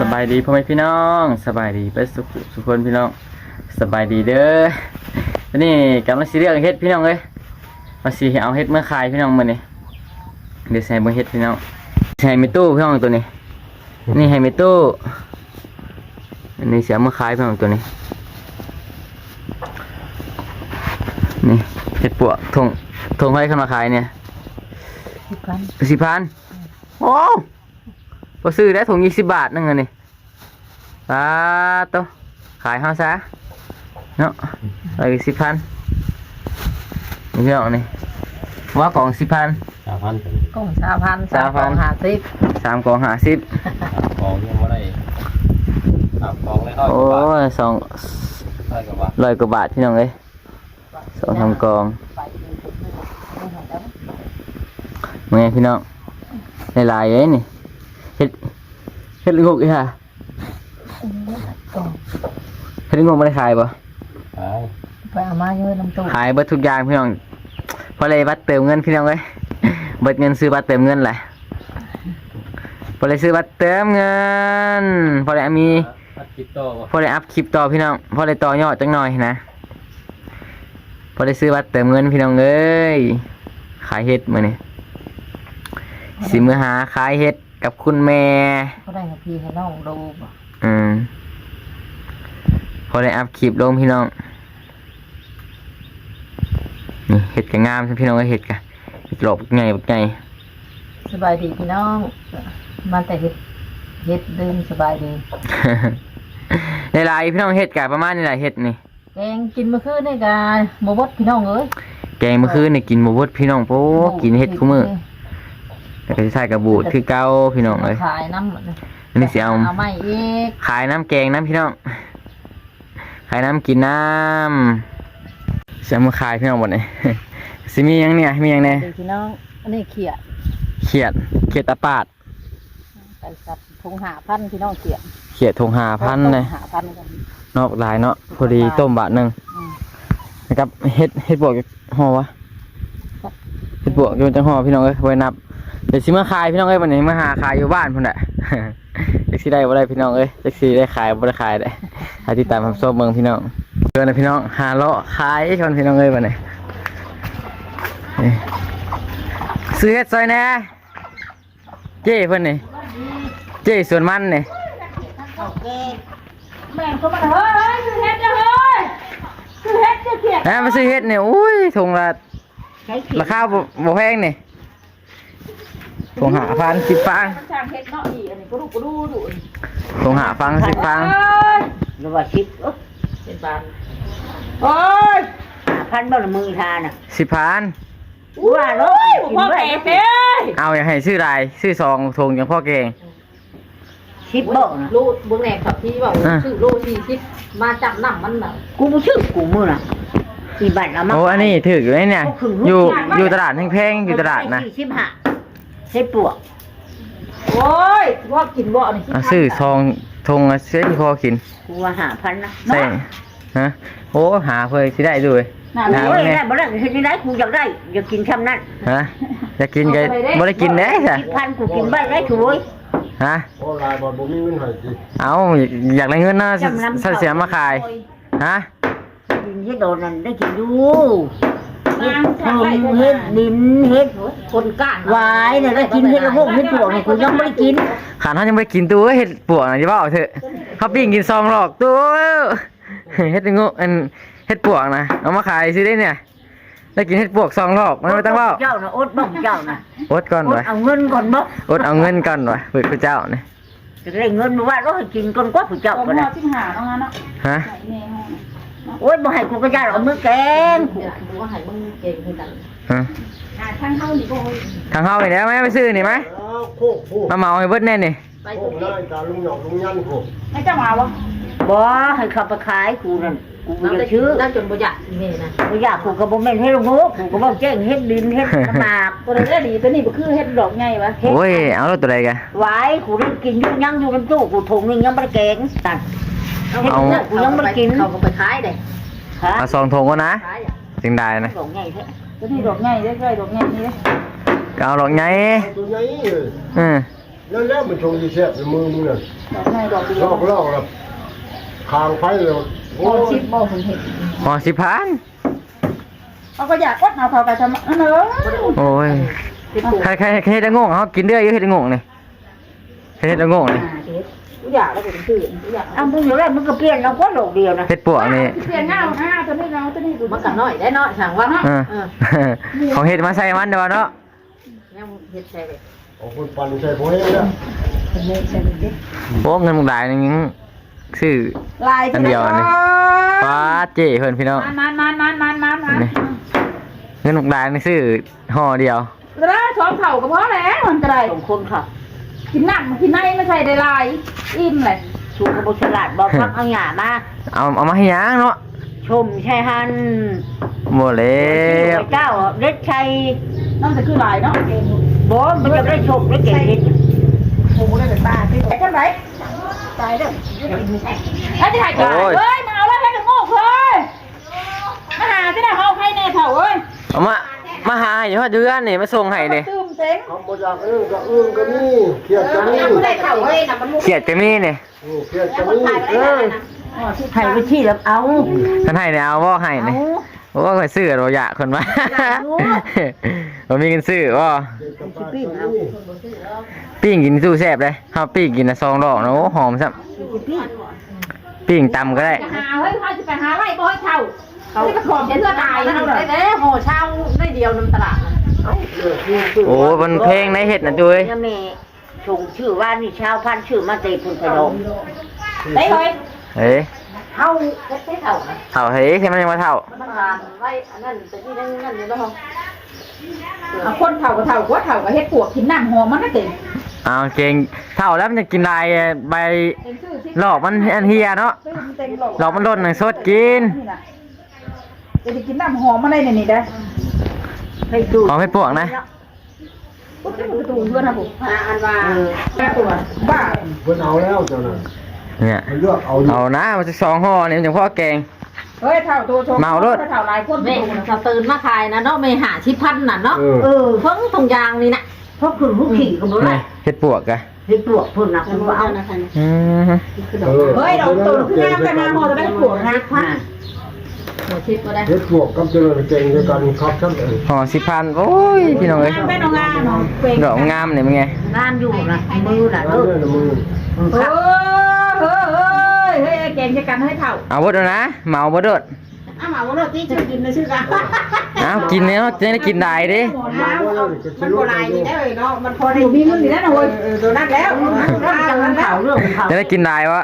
สบายดีพ่อแม่พี่น้องสบายดีไปสุขสุขคนพี่น้องสบายดีเด้ออันนี้กำลังสิเรียกเฮ็ดพี่น้องเลยมาสิเอาเฮ็ดเมื่อขายพี่น้องมื้อนี้เดี๋ยวใส่เบิ่งเฮ็ดพี่น้องใส่ในตู้พี่น้องตัวนี้ นี่ให้ในตู้อันนี้เสียเมื่อขายพี่น้องตัวนี้นี่เฮ็ดปวกทงทงให้เข้ามาขายเนี่ยสิบพันสิพันโอ้ พอซื้อได้ถุงยี่สิบบาทนึงอันนี่ปาโตะขายห้าซะเนาะไปสิพันนี่พี่น้องนี่ว่ากล่องสิพันสามพันเป็นกล่องสามพันสามพันห้าสิบสามกล่องห้าสิบกองยังไม่ได้สามกองเลยร้อยโอ้กว่าบาทยสองร้อยกว่าบาทร้อยกว่าบาทพี่น้องเลยสองทำกล่องไปเลยไม่เห็นแล้วเมื่อไงพี่น้องหลายๆเลยนี่ เฮ็ดเฮ็ดงกอีห่ะกล่องเฮ็ดงกไม่ได้ขายปะขายไปเอามาเยอะน้ำตู้ขายเบิดทุกอย่างพี่น้องเพราะเลยบัตรเติมเงินพี่น้องเลยเบิดเงินซื้อบัตรเติมเงินแหละพอเลยซื้อบัตรเติมเงินพอเลยมีพัดคริปโตบ่พอเลยอัพคลิปต่อพี่น้องพอเลยต่อยอดจังหน่อยนะพอเลยซื้อบัตรเติมเงินพี่น้องเอ้ยขายเฮ็ดมื้อนี้สิมือหาขายเฮ็ด กับคุณแม่ ก็ได้กับพี่ให้น้องดูบ่อืม พอได้อัพคลิปลงพี่น้อง นี่เห็ดกะงามใช่พี่น้องก็เห็ดกะเห็ดหลบไงบักไงสบายดีพี่น้อง มันแต่เฮ็ดเฮ็ดเดินสบายดีในลายพี่น้องเห็ดกะประมาณนี่แหละเห็ดนี่ แกงกินเมื่อคืนนี่กาโมบดพี่น้องเอ้ยแกงเมื่อคืนนี่กินหมูบดพี่น้องโป๊กินเห็ดคู่มือ แต่ก็สิใส่กระบูดคือเก้าพี่น้องเลยขายน้ำอันนี้สิเอาเอาไม่อีกขายน้ำแกงน้ำพี่น้อง ขายน้ำกินน้ำเสียมาขายพี่น้องหมดเลยสิมีหยังเนี่ยมีหยังเนี่ยดีพี่น้องอันนี้เขียดเขียดเขียดตาปาดไปกับทงหาพันพี่น้องเขียดเขียดทงหาพันเลยหาพันกันนอกหลายเนาะพอดีต้มบาทหนึ่งอืม นะครับเฮ็ดเฮ็ดบวกห่อวะเฮ็ดบวกอยู่จังห่อพี่น้องเอ้ยไว้นับ เดี๋ยวสิมาขายพี่น้องเอ้ยวันนี้มาหาขายอยู่บ้านพุ่นแหละจักสิได้บ่ได้พี่น้องเอ้ยจักสิได้ขายบ่ได้ขายได้ถ้าติดตามผมชอบเบิ่งพี่น้องเดินนะพี่น้องหาเลาะขายชนพี่น้องเอ้ยวันนี้นี่ซื้อเฮ็ดซอยแหน่เจ้เพิ่นนี่เจ้สวนมันนี่แม่งก็มาเฮ้ยคือเฮ็ดจะเฮ้ยคือเฮ็ดจะเขียดนะมาซื้อเฮ็ดเนี่ยอุ้ยถุงละใช้เขียราคาบ่บ่แพงนี่ ถุงหาพันสิบฟังช่างเฮ็ดเนาะอีอันนี้ก็ดูก็ดูดูถุงหาฟังสิบฟังหรือว่าชิปเอ้อเป็นบานโอ้ยหาพันบ่ละมือทาน่ะสิบพันว่าเนาะกินพ่อไว้แก่เป้เอาอยากให้ซื้อลายซื้อซองถุงอย่างพ่อเก่งชิปบ่น่ะลูกเบื้องแหนกขับที่บอกอะชื่อลูกที่คิดมาจับน้ำมันน่ะกูบ่ชื่อกูมือน่ะอีบัตรเอามาโอ้อันนี้ถืออยู่ไหนเนี่ยอยู่อยู่ตลาดแพงๆอยู่ตลาดนะชิปหา เฮ็ดปวก โอ้ยว่ากินบ่อันนี้เอาซื้อซองถุงละเส้นพอกินกูว่าหาพันนะใส่ฮะโอ้หาเพื่อสิได้ด้วยน่าหาโอ้เบิ่ยงแน่ได้บ่ได้เฮ็ดนี่ได้กูอยากได้อยากกินคำนั้นฮะจะกินก็บ่ได้กินเด้จ้ะชิปพันกูกินไว้ได้ถูกฮะโอ้ลายบอลบ่มีเงินให้สิเอาอยากได้เงินนะถ้าเสียมาขายฮะกินเฮ็ดโดนนั่นได้กินอยู่ เฮ็ดเพิ่มเฮ็ดดินเฮ็ดคนก้านหวายเนี่ยได้กินเฮ็ดละพวกเฮ็ดปวกนี่กูยังบ่ได้กินขันเขายังไม่ได้กินตัวเห็ดปวกนะจะว่าเอาเถอะเขาปิ้งกินซองหรอกตัวเห็ดงูอันเห็ดปวกนะเอามาขายซื้อได้เนี่ยได้กินเห็ดปวกซองหรอกมันไม่ต้องเว่าเจ้าน่ะอดบ่เจ้าน่ะอดก่อนอดวะเอาเงินก่อนบ่อดเอาเงินก่อนวะเปิดพระเจ้าเนี่ยจะได้เงินมาว่าเราให้กินก่อนกว่าผู้เจ้าเอาก็หม้อได้จิ้มหาเนาะงั้นเนาะฮะใส่แม่ห้อง โอ้ยบ่ให้กูก็ย่าเอามือแกงกูกูว่าให้มึงเก่งคือกันฮะหาทางเข้านี่บ่ทางเฮานี่แล้วไหมไปซื้อนี่ไหมอ้าวโคกโคกมาเหมาให้เบิดแน่นี่ไปโคตรกงได้นี้การลุงหยอกลุงยันโคกให้เจ้ามาวะบ่ให้เขาไปขายกูนั่นกูบ่อยากชื่อได้จนบ่อยากแม่นะบ่อยากกูก็บ่แม่นเฮ็ดลูกกูก็บ่แจ้งเฮ็ดดินเฮ็ดน้ำหมากตัวนี้ดีตัวนี้บ่คือเฮ็ดดอกไงวะโอ้ยเอารถตัวใดกันไว้กูได้กินอยู่ยังอยู่น้ำตู้กูถุงนึงยังบ่ได้แกงตัด เอา กูยังบ่ได้กินเขาก็ไปขายได้ฮะเอาซองทงก็นะขายอะจึงได้นะดอกใหญ่แท้ตัวนี้ดอกไงได้ใกล้ดอกไงนี่เด้ก็เอาหรอกไงตัวใหญ่เลยอืมนั่นแหละมันชงยี่เสียบในมือมึงน่ะดอกไม้ดอกเดียลวอกลอกแล้วคางไฟเลยโอ้ชิบโมงเห็นหอสิพันเขาก็อยากวัดเอาเขาไปทำนั่นเลยโอ้ยใครใครใครเฮ็ดได้งงเขากินเด้ออยู่เฮ็ดได้งงนี่ใครเฮ็ดได้งงนี่ อยากแล้วก็ตื่นอยากอ้าวมึงอยู่แล้วมึงก็เปลี่ยนเราก็โลกเดียวนะเฮ็ดปวกนี่เปลี่ยนเงาหน้าตัวนี้เราตัวนี้ดูมันก็น้อยได้เนาะสั่งว่าเออของเฮ็ดมาใส่มันเด้อเนาะยังเฮ็ดใช่เลยโอ้คนปั่นใส่พวกนี้แล้วโอ้เงินมึงได้นึงซื้อลายอันเดียวอันนี้ป้าเจ้เพิ่นพี่น้องมันมันมันมันมันมันนี่เงินมึงได้นี่ซื้อห่อเดียวแล้วช้อนเข่าก็พอแล้วมันก็ได้สองคนค่ะ กินหนักกินในไม่ใช่ได้ลายอิ่มเลยชูกระบอกฉลาดบอกพักเอาหยามาเอาเอามาให้ยางเนาะชมชายฮันบ่แล้วเจ้าเล็ดชัยนั่นจะคือลายเนาะบอมันจะได้ชมได้เก่งเห็นปูได้แต่ตาที่ไหนกันไหนตายเด้อแล้วจะถ่ายกันเฮ้ยมาเอาแล้วให้ถึงโง่เลยมาหาที่ไหนเขาให้แน่เถ่าเอ้ยเอามามาหาอยู่ฮอดเดือนนี่มาส่งให้นี่ตื่ม เต็งคำบอยากเออจะอื่นก็มีเครียดก็มีไม่ได้เท่าเลยนะมันลูกเขียดก็มีนี่โอ้เครียดก็มีเออไทยไปที่แล้วเอาท่านให้เนี่ยเอาบ่ให้นี่โอ้ข่อยซื้อเราอยากคนว่าบ่มีเงินซื้อบ่เครียดก็มีปิ้งกินสู้แซ่บเลยเฮาปิ้งกินน่ะซองดอกนะโอ้หอมซับปิ้งตำก็ได้หาเฮ้ยเขาจะไปหาไล่บ่ให้เถ่าเขาจะขอบเพื่อตายได้นะได้ห่อเช่าได้เดียวนํตลาด โอ้บนเพลงในเฮ็ดน่ะด้วยเนี่ยแม่ชงชื่อว่านี่ชาวพันธุ์ชื่อมาเตพุนกระดมได้เลยเฮ้ยเท่าได้เท่าเท่าเฮ้ยใช่มันยังบ่เท่ามันทานไว้อันนั้นแต่ที่นั่นนั่นอยู่แล้วเอาคนเถ่าก็เถ่าก็เถ่าก็เฮ็ดปวกกินน้ำหอมมันน่ะเต็งเอาเก่งเท่าแล้วมันจะกินลายใบเต็งชื่อสิหลอกมันอันเฮียเนาะตื่มเต็งหลอกหลอกมันโดนหนังสดกินนี่นะจะกินน้ำหอมมาได้เนี่ยนี่ได้ ให้ดูของให้ปวกนะปุ๊บประตูเพื่อนนะผมอันว่าแม่ตัวบ้าเพิ่นเอาแล้วเจ้าน่ะเนี่ยมันเลือกเอาอยู่เอานะมันจะสองห่อนี่มันจะพ่อแกงเฮ้ยเท่าตัวชมเมารถเท่าหลายคนแม่เขาตื่นมาขายนะเนาะไม่หาชิพันน่ะเนาะเออเออเพิ่งทงยางนี่นะเพราะคือผู้ขี่ก็บ่ได้นี่เฮ็ดปวกกะให้ปลวกพุ่นนะคุณว่าเอาอืมเออเฮ้ยดอกตัวคืองามกันนะหอจะได้ปวดนะพัน หัวชิปก็ได้เฮ็ดพวกกับเจริญเก่งด้วยกันครับท่านเอ้ยห่อสิพันโอ้ยพี่น้องเอ้ยแม่น้องงามน้องเป่งดอกงามนี่มันไงงามอยู่นะมือน่ะนั่เอนอเลยนะมือเฮ้ยเฮ้ยเฮ้ยเก่งจะกันให้เท่าเอาบดเอานะเมาบดดอ้าวว่าเราที่จะกินในชื่อกันเอากินเนี่ยจะได้กินได้เดิมันโบราณนี่ได้เลยเนาะมันพอได้ดูมีเงินอยู่แล้วนะเว้ยตัวนั้นแล้วเรื่องเผาเรื่องเผาจะได้กินได้วะ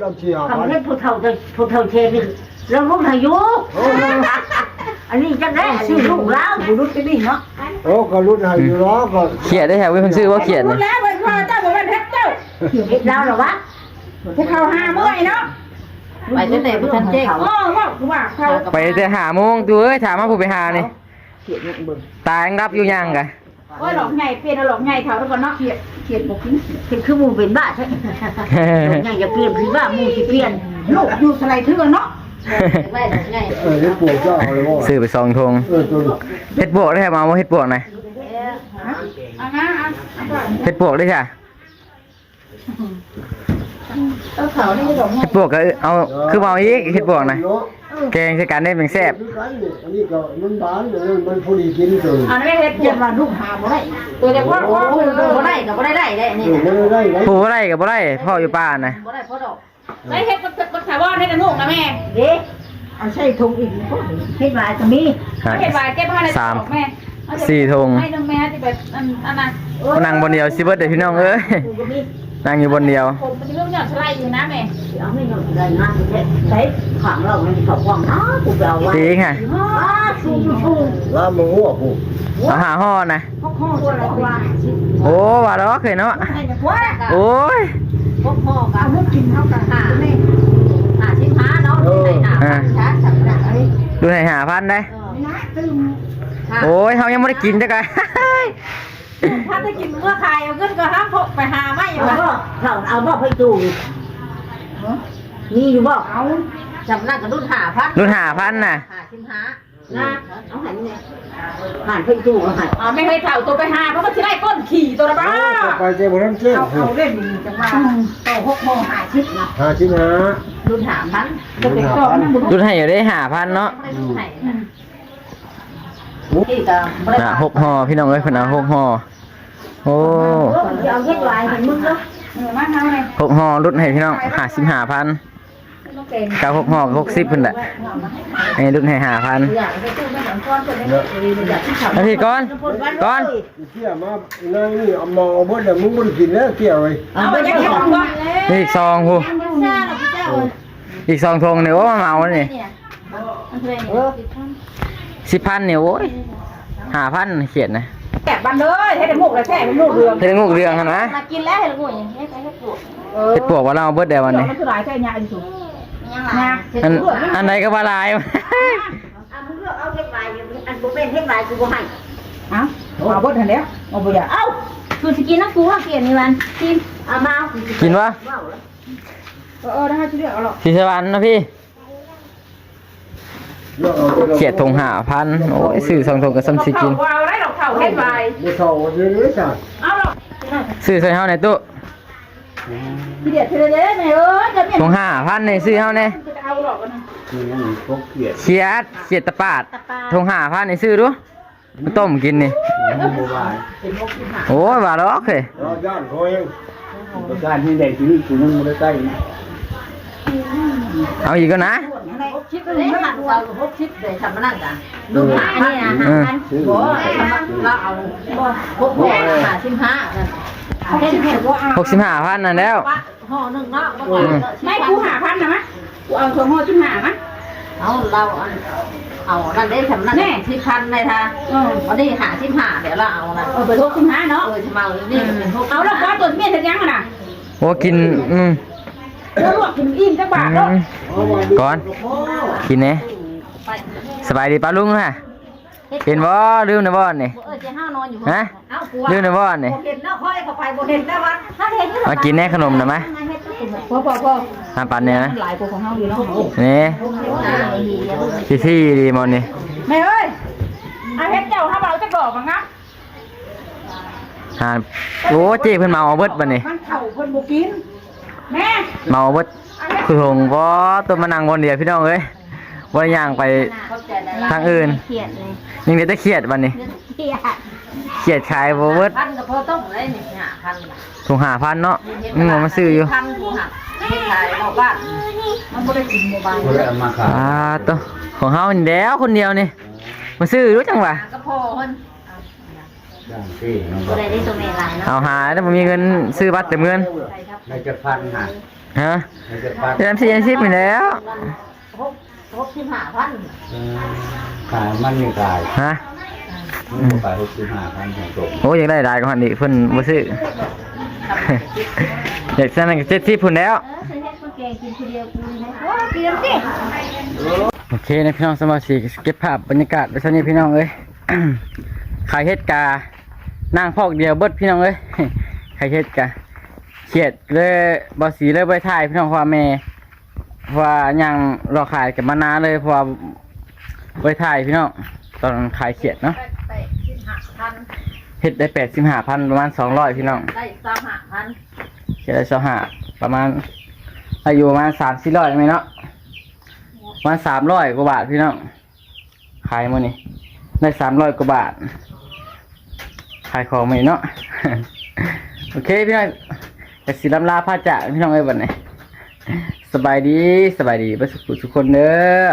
เราเชียร์คำเล่นผู้เฒ่าจะผู้เฒ่าเชนี่ เราลูกอายุอันนี้จะได้ชื่อลูกแล้วบุรุษที่นี่เนาะโอ้ก็รุ่นให้อยู่แล้วก็เขียดได้แถวเว้ยคนซื้อว่าเขียดรู้นี่แล้วเว้ยพ่อเจ้าบอกว่าเพชรเจ้าเห็นแล้วหรอวะให้เขาหาเมื่อยเนาะไปตั้งแต่พุทธันเจ๊กอ๋อว่าว่าเขาไปแต่หาโมงตัวเอ้ยถามมาผู้ไปหานี่เขียนเบิ่งตายยังรับอยู่ยังกะโอ้ยหลอกใหญ่เปลี่ยนหลอกใหญ่เขาทุกคนเนาะเขียดเขียดบอกกินเป็นคือมูเป็นบ้าใช่ยังอย่าเปลี่ยนคือบ้ามูสิเปลี่ยนลูกอยู่สไลเทือเนาะ ไม่ไงเออเฮ็ดพวกเจ้าเลยว่าซื้อไปสองทงเออตัวเฮ็ดปวกได้แถวมาว่าเฮ็ดปวกไหนอยอะนะอะเฮ็ดปวกได้ใช่เออเขานี่ดอกเฮ็ดปวกก็เอาคือเอาอีกเฮ็ดปวกนะเนาะแกงใส่กันได้เป็นแซ่บคือกันนี่อันนี้ก็มันบานเนี่ยมันพอดีกินตัวอันนี้เฮ็ดเขียดมาลูกหาบ่ได้ตัวเด็กว่าว่าบ่ได้ก็บ่ได้ได้ได้เอนี่อไม่ได้ไหนผู้บ่ได้ก็บ่ได้พ่ออยู่ป่านะบ่ได้เพราะดอก ได้เฮ็ดมันมันถาวรให้กันลูกนะแม่เด็กเอาใช่ทงอีกเฮ็ดลายก็มีเฮ็ดวายเก็บผ้าในแม่สี่ทงให้น้องแม่ที่แบบอันอันนั้นนั่งบนเดียวสิเบิดเด้อพี่น้องเอ้ยนั่งอยู่บนเดียวผมมันจะเรื่องหยอดสไลด์อยู่นะแม่เอาไม่ยอมได้งานเด็กใช้ขังเราไม่เขาว่างนะกูไปเอาไว้จริงค่ะอ้าชูชูลามึงหัวกูเอาหาห่อนะพ่อพ่อตัวอะไรว่าโอ้ว่าแล้วเคยเนาะให้แบบว่าโอ้ย พวกพ่อกัเอาบลูกกินเท่ากันหาแม่หาชิมหาเนาะได้หาช้าจับได้ดูให้หาพันได้ นะตื่มโอ้ยเฮายังบ่ได้กินจักไง ถ้าจะกินเมื่อคายเอาขึ้นก็ห้ามพกไปหาไม่อยู่เอาบ่เขาเอาบ่ไปดูมีอยู่บ่เอาจำนั่นก็รุ่นหาพันรุ่นหาพันน่ะ หาชิมหา นะเอาหันเนี่ยหันเพิ่งจู่เอาหันอ๋อไม่เคยเท่าตัวไปหาเพราะมันจะได้ก้นขี่ตัวละบ้าไปเจ้าบ่ทันเจ้าเอาเอาเล่นดีจังว่าโตหกโมงหาชิดนะหาชิ้นหารุ่นหามพันบุญหาพันรุ่นให้อยู่ได้หาพันเนาะที่ก็น่ะหกห่อพี่น้องเอ้ยเพิ่นเอาหกห่อโอ้เอาเย็ดลายเห็นมึงเนาะเออมาทำไงหกห่อรุ่นให้พี่น้องหาสิบห้าพัน เก้าหกห่อหกสิบเพิ่นแหละไอ้รุ่นให้หาพันอยากไปตู้ไม่สองก้อนคนนี้อยากที่ขับนาทีก่อนก่อนเที่ยมานั่งนี่เอามองเอาเบิดแล้วมึงบ่ได้กินแล้วเกี่ยวไอ้เอาไปยังยังวะนี่อีกซองพูอีกซองทงเนี่ยโอ้มาเมาแล้วนี่สิบพันเนี่ยโอ้ยหาพันเขียนนะแกะบันเลยให้ได้หมกเลยแค่เป็นลูกเรืองเฮ็ดงูเรืองกันนะมากินแล้วเห็นงูอย่างนี้ใช้ให้ปวดเออเฮ็ดปวกว่าเราเอาเบิดเดียววันนี้มันคือหลายแค่ยาอีสุ ยังไงยาอันอันใดก็ว่าหลาย อะมึงเลือกเอาเฮ็ดลายอันบ่เป็นเฮ็ดลายกูบ่ให้เอ้าเอาบดทันเดียวเอาไปอย่าเอ้าคือสกินนักกูว่าเกลียดนี่วันกินเอามาเอากินวะเออเออได้ช่วยเรียกเอาหรอกสิสวรรค์นะพี่เขียดทงหาพันโอ้ยซื้อสองทงกับซ้ำสิกิน เอาได้หรอกเข่าเฮ็ดไปบ่เข้าเดี๋ยวนี้จ้ะ เอาหรอกซื้อใส่เฮาในตู้พี่ เดียดเทเลเด้แม่เอ้ยจะเนี่ยทงหาพันในซื้อเฮาในจะเอาหรอกนะนี่พวกเกียดเขียดเขียดตะปาดทงหาพันในซื้อดูมาต้มกินนี่บ่ว่าโอ้ยว่าดอกเฮ้ยเราย่านคอยยังประการที่ใดที่นี่กูยังไม่ได้ใกล้นะ เอาอีกก็นะหกชิปเลยมันเราหกชิปเลยทำมานั่นกันดูหาอันนี้นะหาพันซื้อบ่ทำเราเอาหกโมงหาสิบห้านั่นเห็นเห็นว่าหกสิบห้าพันนั่นแล้วห่อหนึ่งเนาะบ่ว่าไม่กูหาพันนะมะกูเอาถั่วงอกจุ่มหามะเอาเราเอานั่นได้ทำนั่นที่พันในทางวันนี้หาสิบห้าเดี๋ยวเราเอานั่นเออไปทุกจุ่มหาเนาะเออจะมานี่เป็นพวกเอาแล้วก้อนตัวเมียถึงยังอะโอ้กินอืม แล้วลวกกินอิ่มจักบาทเนาะก่อนกินเนี่ยสบายดีป้าลุงฮะเห็นบ่ลืมนะบ่นี่เออจะห้านอนอยู่ฮะเอากูลืมนะบ่นี่เห็นเนาะค่อยเข้าไปบ่เห็นได้วะถ้าเห็นที่มากินแน่ขนมนะมะพอพอพอทานปันเนี่ยนะหลายกว่าของเฮาอยู่เนาะนี่ที่ที่ดีมอนนี่แม่เอ้ยอาเฮ็ดเจ้าถ้าเราจะกรอบมั้งนะหานโอ้เจ๊เพิ่นเมาเอาเบิดบัดนี้มันเข่าเพิ่นบ่กินแม่ เมาเอาเบิดคือหงบ่ตัวมานั่งบนเดียวพี่น้องเอ้ยบ่ได้ย่างไปทางอื่นเขียดเลยยังได้แต่เครียดบัดนี้เขียดเครียดขายบ่เบิดพันก็พอต้องเลยนี่หาพันถุงหาพันเนาะมึงบ่มาซื้ออยู่พันกูหักให้ขายบอกบ้านมันบ่ได้กินโมบายเขาได้เอามาขายอ่าตัวของเฮานี่แล้วคนเดียวนี่มาซื้อรู้จังหวะก็พอคน ย่างที่น้องตัวใดได้ตัวเมลายเนาะเอาหาแล้วบ่มีเงินซื้อบัตรเต็มเงินในจะพันหาฮะในจะพันเดือนสี่เดือนสิบนี่แล้วหกหกสิบห้าพันขายมันนี่ขายฮะมันก็ขายหกสิบห้าพันของตกโอ้ยอยากได้ได้กว่านี้เพิ่นบ่ซื้ออยากสั่นก็เจ็ดสิบพุ่นแล้วเออฉันเห็นคนแก่กินคนเดียวกูนะโอ้เปลี่ยนสิโอเคนะพี่น้องสมาชิกเก็บภาพบรรยากาศไว้เท่านี้พี่น้องเอ้ยขายเฮ็ดกา นั่งพอกเดียวเบิดพี่น้องเอ้ยขายเฮ็ดกาเขียดเลยบ่สีเลยไปถ่ายพี่น้องเพราะว่าแม่เพราะว่ายังรอขายกับมานานเลยเพราะว่าไปถ่ายพี่น้องตอนขายเขียดเนาะไปสิบห้าพันเฮ็ดได้แปดสิบห้าพันประมาณสองร้อยพี่น้องได้สามห้าพันเฮ็ดได้สองห้าประมาณอายุประมาณสามสี่ร้อยไหมเนาะประมาณสามร้อยกว่าบาทพี่น้องขายมื้อนี้ได้สามร้อยกว่าบาท ขายของไหมเนาะ โอเคพี่น้องแต่สิลำลาพาจาพี่น้องเอ้ยบันไหนสบายดีสบายดีเบ่สุขทุกคนเด้อ